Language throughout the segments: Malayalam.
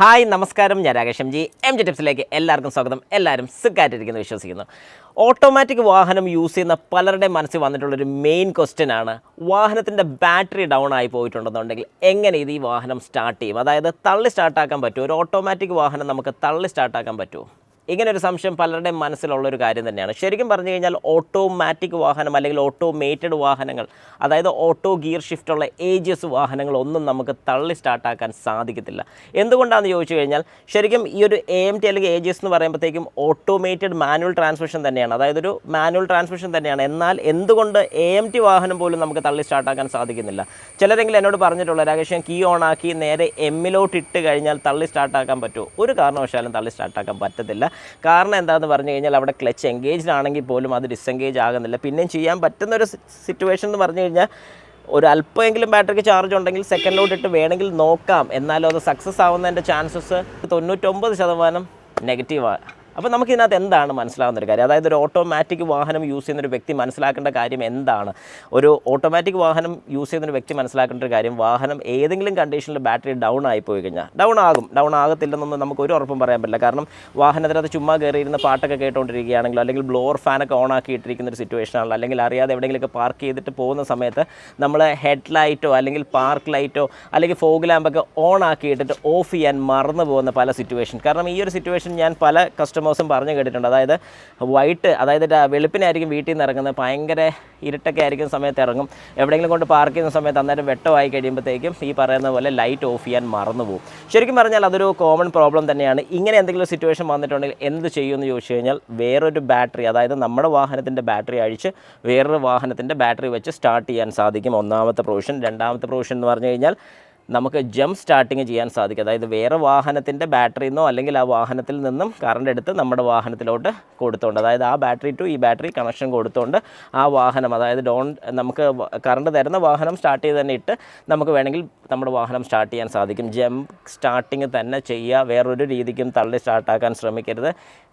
ഹായ് നമസ്കാരം. ഞാൻ Rakesh M G. M G ടിപ്സിലേക്ക് എല്ലാവർക്കും സ്വാഗതം. എല്ലാവരും സുഖമായിട്ടിരിക്കുന്നു വിശ്വസിക്കുന്നു. ഓട്ടോമാറ്റിക് വാഹനം യൂസ് ചെയ്യുന്ന പലരുടെ മനസ്സിൽ വന്നിട്ടുള്ളൊരു മെയിൻ ക്വസ്റ്റ്യൻ ആണ് വാഹനത്തിന്റെ ബാറ്ററി ഡൗൺ ആയി പോയിട്ടുണ്ടെന്നുണ്ടെങ്കിൽ എങ്ങനെ ഇത് ഈ വാഹനം സ്റ്റാർട്ട് ചെയ്യും? അതായത് തള്ളി സ്റ്റാർട്ടാക്കാൻ പറ്റുമോ? ഒരു ഓട്ടോമാറ്റിക് വാഹനം നമുക്ക് തള്ളി സ്റ്റാർട്ടാക്കാൻ പറ്റുമോ? ഇങ്ങനെ ഒരു സംശയം പലരുടെയും മനസ്സിലുള്ള ഒരു കാര്യം തന്നെയാണ്. ശരിക്കും പറഞ്ഞു കഴിഞ്ഞാൽ ഓട്ടോമാറ്റിക് വാഹനം അല്ലെങ്കിൽ ഓട്ടോമേറ്റഡ് വാഹനങ്ങൾ അതായത് ഓട്ടോ ഗിയർ ഷിഫ്റ്റുള്ള ഏജിയസ് വാഹനങ്ങൾ ഒന്നും നമുക്ക് തള്ളി സ്റ്റാർട്ടാക്കാൻ സാധിക്കത്തില്ല. എന്തുകൊണ്ടാണെന്ന് ചോദിച്ചു കഴിഞ്ഞാൽ ശരിക്കും ഈ ഒരു എ എം ടി അല്ലെങ്കിൽ ഏജിയസ് എന്ന് പറയുമ്പോഴത്തേക്കും ഓട്ടോമേറ്റഡ് മാനുവൽ ട്രാൻസ്മിഷൻ തന്നെയാണ്. അതായത് ഒരു മാനുവൽ ട്രാൻസ്മിഷൻ തന്നെയാണ്. എന്നാൽ എന്തുകൊണ്ട് എ എം ടി വാഹനം പോലും നമുക്ക് തള്ളി സ്റ്റാർട്ടാക്കാൻ സാധിക്കുന്നില്ല? ചിലരെങ്കിലും എന്നോട് പറഞ്ഞിട്ടുള്ള രാകേഷ് കീ ഓൺ ആക്കി നേരെ എമ്മിലോട്ട് ഇട്ട് കഴിഞ്ഞാൽ തള്ളി സ്റ്റാർട്ടാക്കാൻ പറ്റുമോ ഒരു കാരണവശാലും തള്ളി സ്റ്റാർട്ടാക്കാൻ പറ്റത്തില്ല. കാരണം എന്താണെന്ന് പറഞ്ഞു കഴിഞ്ഞാൽ അവിടെ ക്ലച്ച് എൻഗേജ്ഡ് ആണെങ്കിൽ പോലും അത് ഡിസെൻഗേജ് ആകുന്നില്ല. പിന്നെയും ചെയ്യാൻ പറ്റുന്ന ഒരു സിറ്റുവേഷൻ എന്ന് പറഞ്ഞു കഴിഞ്ഞാൽ ഒരു അല്പമെങ്കിലും ബാറ്ററിക്ക് ചാർജ് ഉണ്ടെങ്കിൽ സെക്കൻഡിലോട്ട് ഇട്ട് വേണമെങ്കിൽ നോക്കാം. എന്നാലും അത് സക്സസ് ആവുന്നതിന്റെ ചാൻസസ് തൊണ്ണൂറ്റൊമ്പത് ശതമാനം നെഗറ്റീവാണ് അപ്പോൾ നമുക്ക് ഇതിനകത്ത് എന്താണ് മനസ്സിലാവുന്ന ഒരു കാര്യം? അതായത് ഒരു ഓട്ടോമാറ്റിക് വാഹനം യൂസ് ചെയ്യുന്ന ഒരു വ്യക്തി മനസ്സിലാക്കേണ്ട കാര്യം എന്താണ്? ഒരു ഓട്ടോമാറ്റിക് വാഹനം യൂസ് ചെയ്യുന്ന ഒരു വ്യക്തി മനസ്സിലാക്കേണ്ട ഒരു കാര്യം വാഹനം ഏതെങ്കിലും കണ്ടീഷനിൽ ബാറ്ററി ഡൗൺ ആയി പോയി കഴിഞ്ഞാൽ ഡൗൺ ആകും. ഡൗൺ ആകത്തില്ലെന്നൊന്നും നമുക്ക് ഒരു ഉറപ്പും പറയാൻ പറ്റില്ല. കാരണം വാഹനത്തിനകത്ത് ചുമ്മാ കയറിയിരുന്ന പാട്ടൊക്കെ കേട്ടുകൊണ്ടിരിക്കുകയാണെങ്കിലോ അല്ലെങ്കിൽ ബ്ലോർ ഫാനൊക്കെ ഓൺ ആക്കി ഇട്ടിരിക്കുന്ന ഒരു സിറ്റുവേഷൻ ആണല്ലോ അല്ലെങ്കിൽ അറിയാതെ എവിടെയെങ്കിലുമൊക്കെ പാർക്ക് ചെയ്തിട്ട് പോകുന്ന സമയത്ത് നമ്മൾ ഹെഡ് ലൈറ്റോ അല്ലെങ്കിൽ പാർക്ക് ലൈറ്റോ അല്ലെങ്കിൽ ഫോഗ് ലാമ്പൊക്കെ ഓൺ ആക്കി ഇട്ടിട്ട് ഓഫ് ചെയ്യാൻ മറന്നു പോകുന്ന പല സിറ്റുവേഷൻ കാരണം ഈ ഒരു സിറ്റുവേഷൻ ഞാൻ പല കസ്റ്റമേഴ്സും പറഞ്ഞു കേട്ടിട്ടുണ്ട്. അതായത് വൈറ്റ് അതായത് വെളുപ്പിനായിരിക്കും വീട്ടിൽ നിന്ന് ഇറങ്ങുന്നത്. ഭയങ്കര ഇരുട്ടൊക്കെ ആയിരിക്കും സമയത്ത് ഇറങ്ങും. എവിടെയെങ്കിലും കൊണ്ട് പാർക്ക് ചെയ്യുന്ന സമയത്ത് അന്നേരം വെട്ടമായി കഴിയുമ്പോഴത്തേക്കും ഈ പറയുന്ന പോലെ ലൈറ്റ് ഓഫ് ചെയ്യാൻ മറന്നു പോകും. ശരിക്കും പറഞ്ഞാൽ അതൊരു കോമൺ പ്രോബ്ലം തന്നെയാണ്. ഇങ്ങനെ എന്തെങ്കിലും സിറ്റുവേഷൻ വന്നിട്ടുണ്ടെങ്കിൽ എന്ത് ചെയ്യുമെന്ന് ചോദിച്ചു കഴിഞ്ഞാൽ വേറൊരു ബാറ്ററി അതായത് നമ്മുടെ വാഹനത്തിന്റെ ബാറ്ററി അഴിച്ച് വേറൊരു വാഹനത്തിന്റെ ബാറ്ററി വെച്ച് സ്റ്റാർട്ട് ചെയ്യാൻ സാധിക്കും. ഒന്നാമത്തെ പ്രൊവിഷൻ രണ്ടാമത്തെ പ്രൊവിഷൻ എന്ന് പറഞ്ഞു കഴിഞ്ഞാൽ നമുക്ക് ജംപ് സ്റ്റാർട്ടിങ് ചെയ്യാൻ സാധിക്കും. അതായത് വേറെ വാഹനത്തിന്റെ ബാറ്ററിയിൽ നിന്നോ അല്ലെങ്കിൽ ആ വാഹനത്തിൽ നിന്നും കറണ്ട് എടുത്ത് നമ്മുടെ വാഹനത്തിലോട്ട് കൊടുത്തുകൊണ്ട് അതായത് ആ ബാറ്ററി ടു ഈ ബാറ്ററി കണക്ഷൻ കൊടുത്തുകൊണ്ട് ആ വാഹനം അതായത് ഡോൺ നമുക്ക് കറണ്ട് തരുന്ന വാഹനം സ്റ്റാർട്ട് ചെയ്ത് തന്നെ ഇട്ട് നമുക്ക് വേണമെങ്കിൽ നമ്മുടെ വാഹനം സ്റ്റാർട്ട് ചെയ്യാൻ സാധിക്കും. ജംപ് സ്റ്റാർട്ടിങ് തന്നെ ചെയ്യുക വേറൊരു രീതിക്കും തള്ളി സ്റ്റാർട്ടാക്കാൻ ശ്രമിക്കരുത്.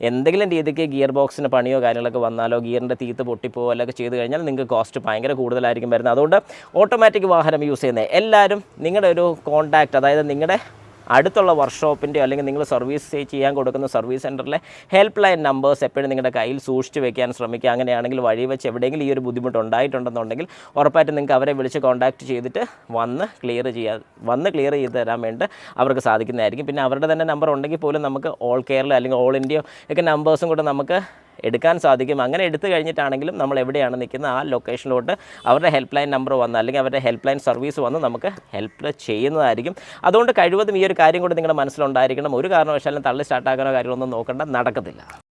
എന്തെങ്കിലും രീതിക്ക് ഗിയർ ബോക്സിന് പണിയോ കാര്യങ്ങളൊക്കെ വന്നാലോ ഗിയറിന്റെ തീത്ത് പൊട്ടിപ്പോ അല്ലെങ്കിൽ ചെയ്ത് കഴിഞ്ഞാൽ നിങ്ങൾക്ക് കോസ്റ്റ് ഭയങ്കര കൂടുതലായിരിക്കും വരുന്നത്. അതുകൊണ്ട് ഓട്ടോമാറ്റിക് വാഹനം യൂസ് ചെയ്യുന്നത് എല്ലാവരും നിങ്ങളുടെ ഒരു കോൺടാക്റ്റ് അതായത് നിങ്ങളുടെ അടുത്തുള്ള വർക്ക്ഷോപ്പിന്റെ അല്ലെങ്കിൽ നിങ്ങൾ സർവീസ് ചെയ്യാൻ കൊടുക്കുന്ന സർവീസ് സെന്ററിലെ ഹെൽപ്പ് ലൈൻ നമ്പേഴ്സ് എപ്പോഴും നിങ്ങളുടെ കയ്യിൽ സൂക്ഷിച്ച് വെക്കാൻ ശ്രമിക്കുക. അങ്ങനെയാണെങ്കിൽ വഴി വെച്ച് എവിടെയെങ്കിലും ഈ ഒരു ബുദ്ധിമുട്ട് ഉണ്ടായിട്ടുണ്ടെന്നുണ്ടെങ്കിൽ ഉറപ്പായിട്ടും നിങ്ങൾക്ക് അവരെ വിളിച്ച് കോൺടാക്റ്റ് ചെയ്തിട്ട് വന്ന് ക്ലിയർ ചെയ്യാൻ വന്ന് ക്ലിയർ ചെയ്ത് തരാൻ വേണ്ടി അവർക്ക് സാധിക്കുന്നതായിരിക്കും. പിന്നെ അവരുടെ തന്നെ നമ്പർ ഉണ്ടെങ്കിൽ പോലും നമുക്ക് ഓൾ കേരള അല്ലെങ്കിൽ ഓൾ ഇന്ത്യയോ ഒക്കെ നമ്പേഴ്സും കൂടെ നമുക്ക് എടുക്കാൻ സാധിക്കും. അങ്ങനെ എടുത്തു കഴിഞ്ഞിട്ടാണെങ്കിലും നമ്മൾ എവിടെയാണ് നിൽക്കുന്നത്? ആ ലൊക്കേഷനിലോട്ട് അവരുടെ ഹെൽപ്പ് ലൈൻ നമ്പർ വന്ന് അല്ലെങ്കിൽ അവരുടെ ഹെൽപ്പ് ലൈൻ സർവീസ് വന്ന് നമുക്ക് ഹെൽപ്പ് ചെയ്യുന്നതായിരിക്കും. അതുകൊണ്ട് കഴിവതും ഈ ഒരു കാര്യം കൂടി നിങ്ങളുടെ മനസ്സിലുണ്ടായിരിക്കണം. ഒരു കാരണവശാലും തള്ളി സ്റ്റാർട്ടാക്കാനോ കാര്യങ്ങളൊന്നും നോക്കേണ്ട നടക്കത്തില്ല.